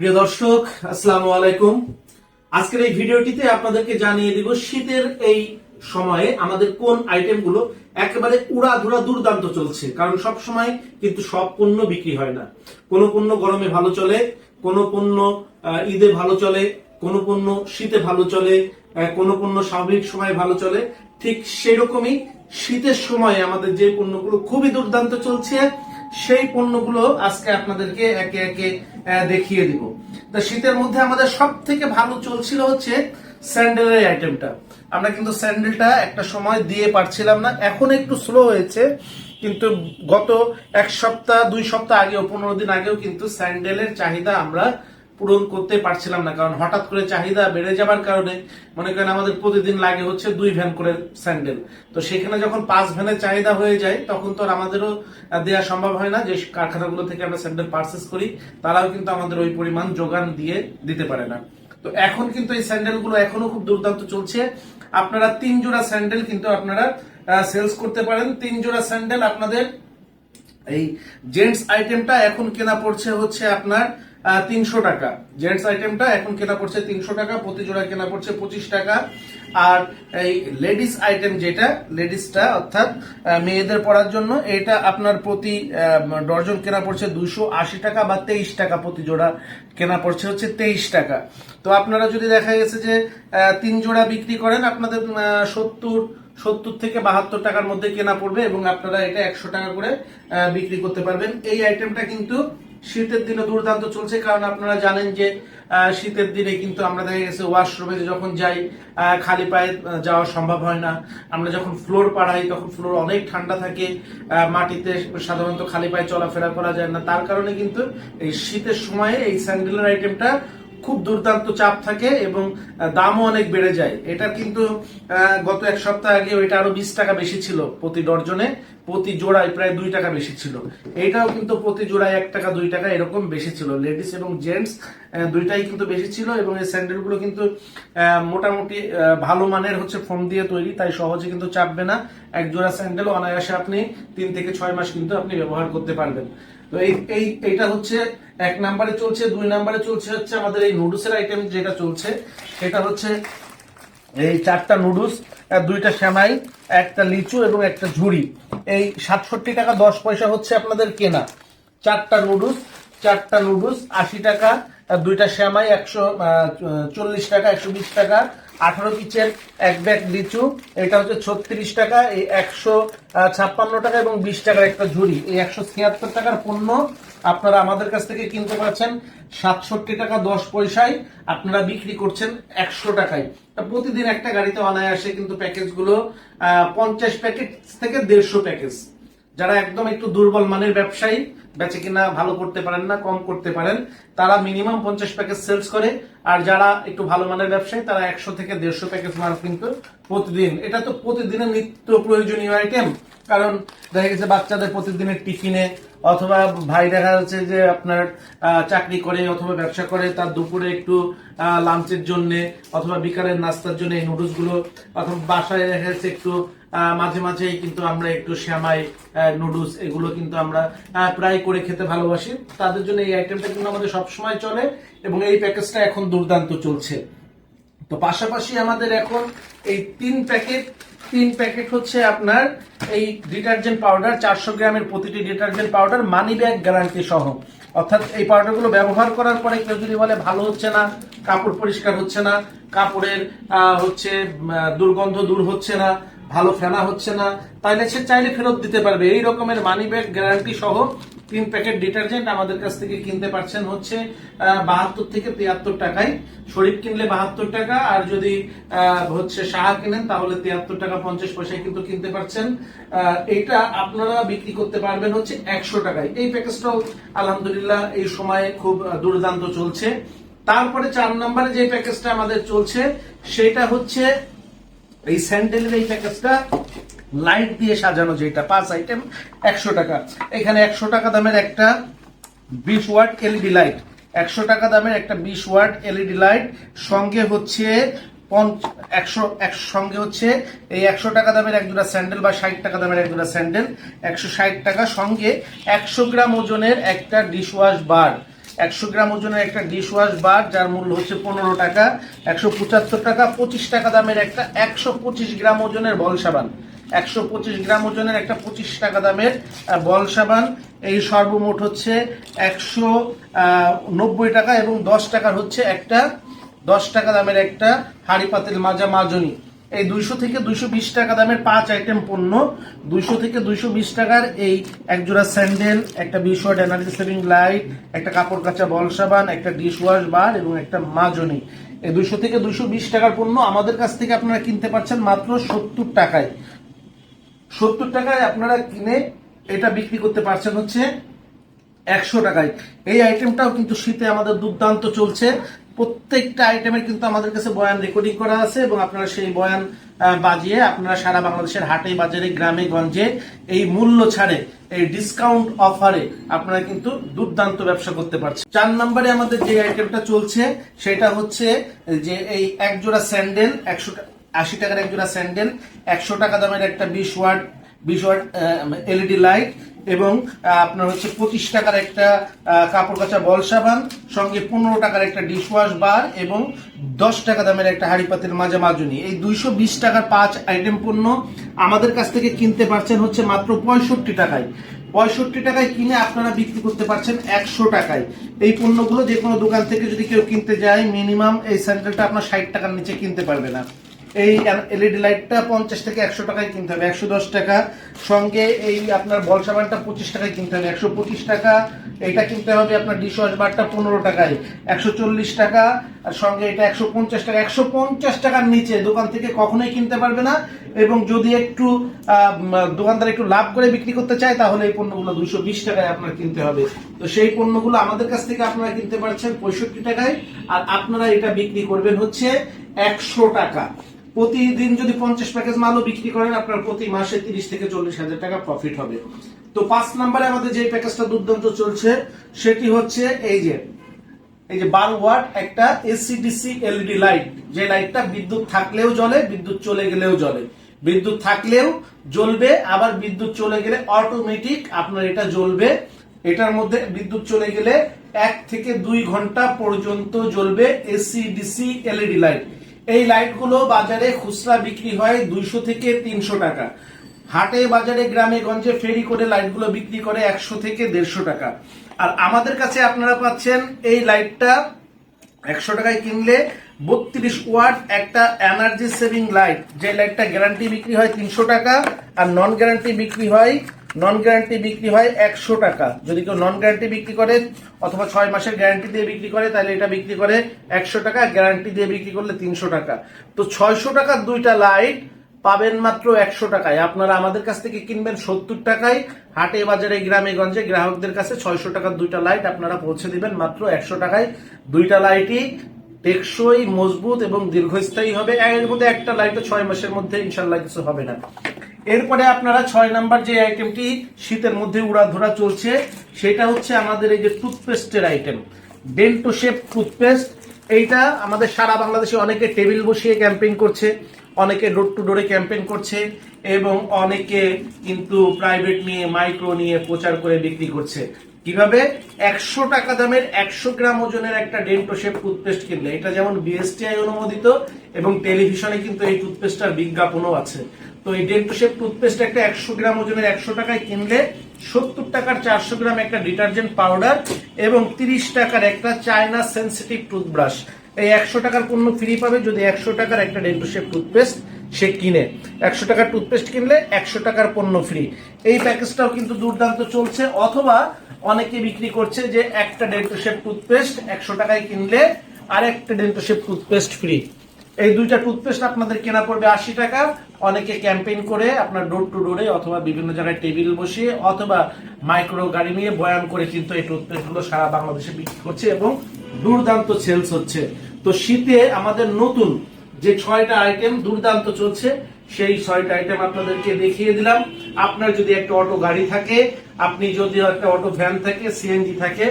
প্রিয় দর্শক, আসসালামু আলাইকুম। আজকের এই ভিডিওটিতে আপনাদেরকে জানিয়ে দিব শীতের এই সময়ে আমাদের কোন আইটেমগুলো একেবারে উড়াধুরা দুর্দান্ত চলছে, কারণ সব সময় কিন্তু সব পণ্য বিক্রি হয় না। কোন পণ্য গরমে ভালো চলে, কোন পণ্য ঈদে ভালো চলে, কোন পণ্য শীতে ভালো চলে কোন পণ্য স্বাভাবিক সময়ে ভালো চলে। ঠিক সেরকমই শীতের সময় আমাদের যে পণ্যগুলো খুবই দুর্দান্ত চলছে, সেই পণ্যগুলো আজকে আপনাদেরকে একে একে দেখিয়ে দিব। তো শীতের মধ্যে আমাদের সব থেকে ভালো চলছিল হচ্ছে স্যান্ডেলের আইটেমটা। আমরা কিন্তু স্যান্ডেলটা একটা সময় দিয়ে পারছিলাম না, এখন একটু স্লো হয়েছে, কিন্তু গত এক সপ্তাহ, দুই সপ্তাহ আগেও, পনেরো দিন আগেও কিন্তু স্যান্ডেলের চাহিদা আমরা পূরণ করতে পারছিলাম না, কারণ হঠাৎ করে চাহিদা বেড়ে যাবার কারণে মনে করেন আমাদের প্রতিদিন লাগে হচ্ছে দুই ভ্যান করে স্যান্ডেল। তো সেখানে যখন পাঁচ ভ্যানের চাহিদা হয়ে যায়, তখন তো আর আমাদেরও দেওয়া সম্ভব হয় না যে কারখানাগুলো থেকে আমরা স্যান্ডেল পারচেস করি, তারাও কিন্তু আমাদের ওই পরিমাণ যোগান দিয়ে দিতে পারে না। তো এখন কিন্তু এই স্যান্ডেলগুলো এখনও খুব দুর্দান্ত চলছে। আপনারা তিন জোড়া স্যান্ডেল কিন্তু আপনারা সেলস করতে পারেন। তিন জোড়া স্যান্ডেল আপনাদের এই জেন্টস আইটেমটা এখন কেনা পড়ছে হচ্ছে আপনার তিনশো টাকা। জেন্টস আইটেমটা এখন কেনা পড়ছে তিনশো টাকা, প্রতি জোড়া কেনা পড়ছে পঁচিশ টাকা। আর এই লেডিস আইটেম যেটা, লেডিসটা অর্থাৎ মেয়েদের পড়ার জন্য, এটা আপনার প্রতি ডর্জন কেনা পড়ছে দুশো আশি টাকা বা তেইশ টাকা প্রতি জোড়া কেনা পড়ছে হচ্ছে তেইশ টাকা। তো আপনারা যদি দেখা গেছে যে তিন জোড়া বিক্রি করেন, আপনাদের সত্তর সত্তর থেকে বাহাত্তর টাকার মধ্যে কেনা পড়বে এবং আপনারা এটা একশো টাকা করে বিক্রি করতে পারবেন। এই আইটেমটা কিন্তু শীতের দিনে দুর্দান্ত চলছে, কারণ আপনারা জানেন যে শীতের দিনে কিন্তু আমরা দেখা গেছে ওয়াশরুমে যখন যাই খালি পায়ে যাওয়া সম্ভব হয় না। আমরা যখন ফ্লোর পাড়াই, তখন ফ্লোর অনেক ঠান্ডা থাকে মাটিতে সাধারণত খালি পায়ে চলাফেরা করা যায় না। তার কারণে কিন্তু এই শীতের সময়ে এই স্যান্ডেলের আইটেমটা খুব দুর্দান্ত চাপ থাকে এবং দামও অনেক বেড়ে যায়। এটা কিন্তু গত এক সপ্তাহ আগে ওইটা আরও বিশ টাকা বেশি ছিল প্রতি ডর্জনে। প্রতি জোড়ায় প্রায় দুই টাকা বেশি ছিল। এটাও কিন্তু প্রতি জোড়ায় এক টাকা, দুই টাকা এরকম বেশি ছিল। লেডিস এবং জেন্টস দুইটাই কিন্তু বেশি ছিল এবং এই স্যান্ডেলগুলো কিন্তু মোটামুটি ভালো মানের হচ্ছে ফোম দিয়ে তৈরি, তাই সহজে কিন্তু চাপবে না। এক জোড়া স্যান্ডেল অনায়াসে আপনি তিন থেকে ছয় মাস কিন্তু আপনি ব্যবহার করতে পারবেন। তো এই এই, এইটা হচ্ছে এক নাম্বারে চলছে। দুই নাম্বারে চলছে হচ্ছে আমাদের এই নুডলসের আইটেম যেটা চলছে, সেটা হচ্ছে এই চারটা নুডলস দুইটা সেমাই, একটা লিচু এবং একটা ঝুড়ি। এই সাতষট্টি টাকা দশ পয়সা হচ্ছে আপনাদের কেনা। চারটা নুডলস চারটা নুডলস, আশি টাকা দুইটা শ্যামাই একশো চল্লিশ টাকা, একশো বিশ টাকা, আঠারো পিচের এক ব্যাগ লিচু, এটা হচ্ছে ছত্রিশ টাকা, এই একশো ছাপ্পান্ন টাকা এবং বিশ টাকার একটা ঝুড়ি। এই একশো ছিয়াত্তর টাকার পণ্য আপনারা আমাদের কাছ থেকে কিনতে পারছেন সাতষট্টি টাকা দশ পয়সায়। আপনারা বিক্রি করছেন একশো টাকায়। প্রতিদিন একটা গাড়িতে অনায়াসে কিন্তু প্যাকেজগুলো পঞ্চাশ প্যাকেট থেকে দেড়শো প্যাকেজ। যারা একদম একটু দুর্বল মানের ব্যবসায়ী, বেচে কিনা ভালো করতে পারেন না, কম করতে পারেন, তারা মিনিমাম পঞ্চাশ প্যাকেজ সেলস করে। আর যারা একটু ভালো মানের ব্যবসায়ী, তারা একশো থেকে দেড়শো প্যাকেজ মাল কিন্তু প্রতিদিন। এটা তো প্রতিদিনের নিত্য প্রয়োজনীয় আইটেম কারণ দেখা গেছে বাচ্চাদের প্রতিদিনের টিফিনে অথবা ভাই দেখা যাচ্ছে যে আপনার চাকরি করে অথবা ব্যবসা করে, তার দুপুরে একটু লাঞ্চের জন্য অথবা বিকালের নাস্তার জন্য এই নুডলসগুলো অথবা বাসায় দেখা যাচ্ছে একটু মাঝে মাঝেই কিন্তু আমরা একটু শ্যামাই নুডলস এগুলো কিন্তু আমরা প্রায় করে খেতে ভালোবাসি। তাদের জন্য এই আইটেমটা কিন্তু আমাদের সবসময় চলে এবং এই প্যাকেজটা এখন দুর্দান্ত চলছে। তো পাশাপাশি আমাদের এখন এই তিন প্যাকেট তিন প্যাকেট হচ্ছে আপনার এই ডিটারজেন্ট পাউডার, চারশো গ্রামের প্রতিটি detergent powder, money bag guarantee সহ। অর্থাৎ এই পাউডারগুলো ব্যবহার করার পরে কেউ যদি বলে ভালো হচ্ছে না, কাপড় পরিষ্কার হচ্ছে না, কাপড়ের হচ্ছে দুর্গন্ধ দূর হচ্ছে না, ভালো ফেনা হচ্ছে না তাহলে সে চাইলে ফেরত দিতে পারবে। এই রকমের মানি ব্যাগ গ্যারান্টি সহ তিন প্যাকেট ডিটারজেন্ট আমাদের কাছ থেকে কিনতে পারছেন হচ্ছে বাহাত্তর থেকে তিয়াত্তর টাকায়। শরীফ কিনলে বাহাত্তর টাকা, আর যদি হচ্ছে সাহা কিনেন তাহলে তিয়াত্তর টাকা পঞ্চাশ পয়সায় কিন্তু কিনতে পারছেন। এইটা আপনারা বিক্রি করতে পারবেন হচ্ছে একশো টাকায়। এই প্যাকেজটাও আলহামদুলিল্লাহ এই সময়ে খুব দুর্দান্ত চলছে। তারপরে চার নম্বরে যে প্যাকেজটা আমাদের চলছে, সেটা হচ্ছে এই স্যান্ডেলের এই প্যাকেজটা। লাইট দিয়ে সাজানো যেটা পাঁচ আইটেম একশো টাকা। এখানে একশো টাকা দামের একটা বিশ ওয়াট এলইডি লাইট। একশো টাকা দামের একটা বিশ ওয়াট এলইডি লাইট। সঙ্গে হচ্ছে পঞ্চ- একশো একশো সঙ্গে হচ্ছে এই একশো টাকা দামের এক জোড়া স্যান্ডেল বা ষাট টাকা দামের এক জোড়া স্যান্ডেল, একশো ষাট টাকা। সঙ্গে একশো গ্রাম ওজনের একটা ডিশ ওয়াশ বার একশো গ্রাম ওজনের একটা ডিশ ওয়াশ বার যার মূল্য হচ্ছে পনেরো টাকা। একশো পঁচাত্তর টাকা। পঁচিশ টাকা দামের একটা একশো পঁচিশ গ্রাম ওজনের বল সাবান। একশো পঁচিশ গ্রাম ওজনের একটা পঁচিশ টাকা দামের বল সাবান। এই সর্বমোট হচ্ছে একশো নব্বই টাকা এবং দশ টাকার হচ্ছে একটা, দশ টাকা দামের একটা হাড়ি পাতিল মাজা মাজনি। এই দুইশো থেকে দুইশো বিশ টাকা দামের পাঁচ আইটেম পণ্য। দুইশো থেকে দুইশো বিশ টাকার এই একজোড়া স্যান্ডেল, একটা বিশ ওয়াট এনার্জি সেভিং লাইট, একটা কাপড় কাচা বল সাবান, একটা ডিশ ওয়াশ বার এবং একটা মাজনি। এই দুইশো থেকে দুইশো বিশ টাকার পণ্য আমাদের কাছ থেকে আপনারা কিনতে পারছেন মাত্র সত্তর টাকায়। সত্তর টাকায় আপনারা কিনে এটা বিক্রি করতে পারছেন হচ্ছে একশো টাকায়। এই আইটেমটাও কিন্তু শীতে আমাদের দুর্দান্ত চলছে। প্রত্যেকটা আইটেমের কিন্তু আমাদের কাছে বয়ান রেকর্ডিং করা আছে এবং আপনারা সেই বয়ান বাজিয়ে আপনারা সারা বাংলাদেশের হাটে, বাজারে, গ্রামে, গঞ্জে এই মূল্য ছাড়ে, এই ডিসকাউন্ট অফারে আপনারা কিন্তু দুর্দান্ত ব্যবসা করতে পারছেন। চার নম্বরে আমাদের যে আইটেমটা চলছে, সেটা হচ্ছে যে এই এক জোড়া স্যান্ডেল একশো আশি টাকার এক জোড়া স্যান্ডেল, একশো টাকা দামের একটা বিশ ওয়াট বিশ ওয়াট এলইডি লাইট এবং আপনার হচ্ছে পঁচিশ টাকার একটা কাপড় কাচা বল সাবান, সঙ্গে পনেরো টাকার একটা ডিশওয়াশ বার এবং দশ টাকা দামের একটা হাড়ি পাতিল মাজা মাজুনি এই দুইশো বিশ টাকার পাঁচ আইটেম পণ্য আমাদের কাছ থেকে কিনতে পারছেন হচ্ছে মাত্র পঁয়ষট্টি টাকায়। পঁয়ষট্টি টাকায় কিনে আপনারা বিক্রি করতে পারছেন একশো টাকায়। এই পণ্যগুলো যে কোনো দোকান থেকে যদি কেউ কিনতে যায় মিনিমাম এই স্যান্ডেলটা আপনার ষাট টাকার নিচে কিনতে পারবে না। এই এলইডি লাইটটা পঞ্চাশ থেকে একশো টাকায় কিনতে হবে, একশো দশ টাকা। সঙ্গে এই আপনার বল সাবানটা পঁচিশ টাকায় কিনতে হবে, একশো পঁচিশ টাকা। এটা কিনতে হবে আপনার ডিশ ওয়াশ বারটা পনেরো টাকায়, একশো চল্লিশ টাকা। আর সঙ্গে এটা একশো পঞ্চাশ টাকা, একশো পঞ্চাশ টাকার নিচে, দোকান থেকে কখনোই কিনতে পারবে না। এবং যদি একটু দোকানদার একটু লাভ করে বিক্রি করতে চায়, তাহলে এই পণ্যগুলো দুশো বিশ টাকায় আপনার কিনতে হবে। তো সেই পণ্যগুলো আমাদের কাছ থেকে আপনারা কিনতে পারছেন পঁয়ষট্টি টাকায়, আর আপনারা এটা বিক্রি করবেন হচ্ছে একশো টাকা। প্রতিদিন যদি পঞ্চাশ প্যাকেজ মালও বিক্রি করেন, আপনার প্রতি মাসে তিরিশ থেকে চল্লিশ হাজার টাকা প্রফিট হবে। তো পাঁচ নম্বরে আমাদের যে প্যাকেজটা দুর্দান্ত চলছে, সেটি হচ্ছে এই যে এই যে বারো ওয়াট একটা এসিডিসি এলইডি লাইট যে লাইটটা বিদ্যুৎ থাকলেও জ্বলে, বিদ্যুৎ চলে গেলেও জ্বলে। বিদ্যুৎ থাকলেও জ্বলবে, আবার বিদ্যুৎ চলে গেলে অটোমেটিক আপনার এটা জ্বলবে। এটার মধ্যে বিদ্যুৎ চলে গেলে এক থেকে দুই ঘণ্টা পর্যন্ত জ্বলবে এসি ডিসি এলইডি লাইট এই লাইটগুলো বাজারে খুচরা বিক্রি হয় দুইশো থেকে তিনশো টাকা। হাটে, বাজারে, গ্রামে, গঞ্জে ফেরি করে লাইটগুলো বিক্রি করে একশো থেকে দেড়শো টাকা। আর আমাদের কাছে আপনারা পাচ্ছেন এই লাইটটা একশো টাকায় কিনলে বত্রিশ ওয়াট একটা এনার্জি সেভিং লাইট। যে লাইটটা গ্যারান্টি বিক্রি হয় তিনশো টাকা আর নন গ্যারান্টি বিক্রি হয় নন গ্যারান্টি বিক্রি হয় একশো টাকা। যদি কেউ নন গ্যারান্টি বিক্রি করে অথবা ছয় মাসের গ্যারান্টি দিয়ে বিক্রি করে, তাহলে এটা বিক্রি করে একশো টাকা গ্যারান্টি দিয়ে বিক্রি করলে তিনশো টাকা। তো ছয়শো টাকার দুইটা লাইট পাবেন মাত্র একশো টাকায়। আপনারা আমাদের কাছ থেকে কিনবেন সত্তর টাকায়। হাটে বাজারে, গ্রামে, গঞ্জে গ্রাহকদের কাছে ছয়শো টাকার দুইটা লাইট আপনারা পৌঁছে দিবেন মাত্র একশো টাকায়। দুইটা লাইটই টেকসই, মজবুত এবং দীর্ঘস্থায়ী হবে। এর মধ্যে একটা লাইটও ছয় মাসের মধ্যে ইনশাল্লাহ কিছু হবে না। এরপরে আপনারা ছয় নাম্বার যে আইটেমটি শীতের মধ্যে উড়াধরা চলছে, সেটা হচ্ছে আমাদের এই যে টুথপেস্টের আইটেম ডেন্টো শেপ টুথপেস্ট এইটা আমাদের সারা বাংলাদেশে অনেকে টেবিল বসিয়ে ক্যাম্পেইন করছে, অনেকে ডোর টু ডোরে ক্যাম্পেইন করছে, এবং অনেকে কিন্তু প্রাইভেট নিয়ে মাইক্রো নিয়ে প্রচার করে বিক্রি করছে। কীভাবে একশো টাকা দামের একশো গ্রাম ওজনের একটা ডেন্টো শেপ টুথপেস্ট কিনলে? এটা যেমন বিএসটিআই অনুমোদিত এবং টেলিভিশনে কিন্তু এই টুথপেস্টটার বিজ্ঞাপনও আছে। তো এই ডেন্টো শেপ টুথপেস্ট একটা একশো গ্রাম ওজনের একশো টাকায় কিনলে সত্তর টাকার চারশো গ্রাম একটা ডিটারজেন্ট পাউডার এবং তিরিশ টাকার একটা চায়না সেন্সিটিভ টুথব্রাশ। এই একশো টাকার পণ্য ফ্রি পাবে যদি একশো টাকার একটা ডেন্টো শেপ টুথপেস্ট সে কিনে। একশো টাকার টুথপেস্ট কিনলে একশো টাকার পণ্য ফ্রি এই প্যাকেজটাও কিন্তু দুর্দান্ত চলছে, অথবা অনেকে বিক্রি করছে যে একটা ডেন্টো শেপ টুথপেস্ট একশো টাকায় কিনলে আর একটা ডেন্টো শেপ টুথপেস্ট ফ্রি এই দুইটা টুথপেস্ট আপনাদের কেনা পড়বে আশি টাকা। অনেকে ক্যাম্পেইন করে আপনার ডোর টু ডোরে অথবা বিভিন্ন জায়গায় টেবিল বসিয়ে অথবা মাইক্রো গাড়ি নিয়ে বয়ান করে কিন্তু এই টুথপেস্টগুলো সারা বাংলাদেশে বিক্রি করছে এবং দুর্দান্ত সেলস হচ্ছে। তো শীতে আমাদের নতুন যে ছয়টা আইটেম দুর্দান্ত চলছে, সেই ছয়টা আইটেম আপনাদেরকে দেখিয়ে দিলাম। আপনার যদি একটা অটো গাড়ি থাকে, আপনি যদি একটা অটো ভ্যান থাকে সিএনজি থাকে,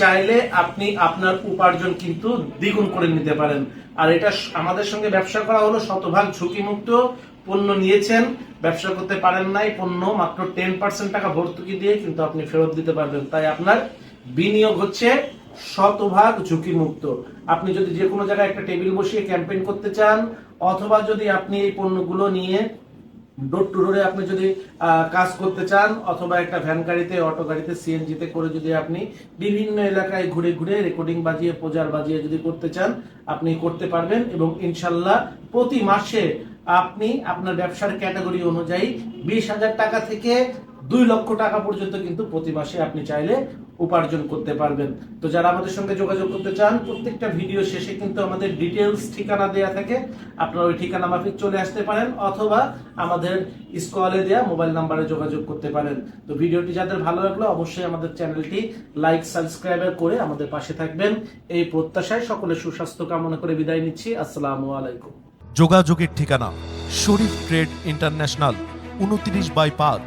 চাইলে আপনি আপনার উপার্জন কিন্তু দ্বিগুণ করে নিতে পারেন। আর এটা আমাদের সঙ্গে ব্যবসা করা হলো, শতভাগ ঝুঁকিমুক্ত, পণ্য নিয়েছেন, ব্যবসা করতে পারেন নাই, পণ্য মাত্র টেন পার্সেন্ট টাকা ভর্তুকি দিয়ে কিন্তু আপনি ফেরত দিতে পারবেন। তাই আপনার বিনিয়োগ হচ্ছে শতভাগ ঝুঁকিমুক্ত। আপনি যদি যে কোনো জায়গায় একটা টেবিল বসিয়ে ক্যাম্পেইন করতে চান, অথবা যদি আপনি এই পণ্যগুলো নিয়ে ডোর টু ডোরে আপনি যদি কাজ করতে চান, অথবা একটা ভ্যান গাড়িতে, অটো গাড়িতে সিএনজিতে করে যদি আপনি বিভিন্ন এলাকায় ঘুরে ঘুরে রেকর্ডিং বাজিয়ে, প্রচার বাজিয়ে যদি করতে চান, আপনি করতে পারবেন এবং ইনশাল্লাহ প্রতি মাসে আপনি আপনার ব্যবসার ক্যাটাগরি অনুযায়ী বিশ হাজার টাকা থেকে দুই লক্ষ টাকা পর্যন্ত কিন্তু প্রতি মাসে আপনি চাইলে উপার্জন করতে পারবেন। তো যারা আমাদের সঙ্গে যোগাযোগ করতে চান, প্রত্যেকটা ভিডিও শেষে কিন্তু আমাদের ডিটেলস ঠিকানা দেয়া থাকে। আপনারা ওই ঠিকানা মাফিক চলে আসতে পারেন অথবা আমাদের স্কলে দেয়া মোবাইল নাম্বারে যোগাযোগ করতে পারেন। তো ভিডিওটি যাদের ভালো লাগল, অবশ্যই আমাদের চ্যানেলটি লাইক, সাবস্ক্রাইব করে আমাদের পাশে থাকবেন। এই প্রত্যাশায় সকলে সুস্বাস্থ্য কামনা করে বিদায় নিচ্ছি। আসসালামু আলাইকুম। যোগাযোগের ঠিকানা, শরীফ ট্রেড ইন্টারন্যাশনাল, উনত্রিশ বাই পাঁচ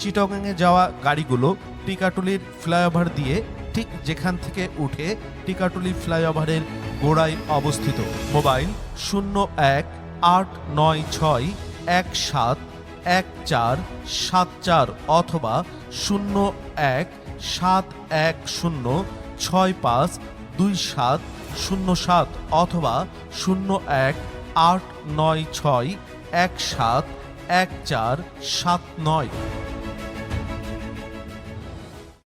চিটগাংয়ে যাওয়া গাড়িগুলো টিকাটুলির ফ্লাইওভার দিয়ে ঠিক যেখান থেকে উঠে টিকাটুলি ফ্লাইওভারের গোড়ায় অবস্থিত। মোবাইল শূন্য এক আট নয় ছয় এক সাত এক চার সাত চার অথবা শূন্য এক সাত এক শূন্য ছয় পাঁচ দুই সাত শূন্য সাত অথবা শূন্য এক আট নয় ছয় এক সাত এক চার সাত নয়।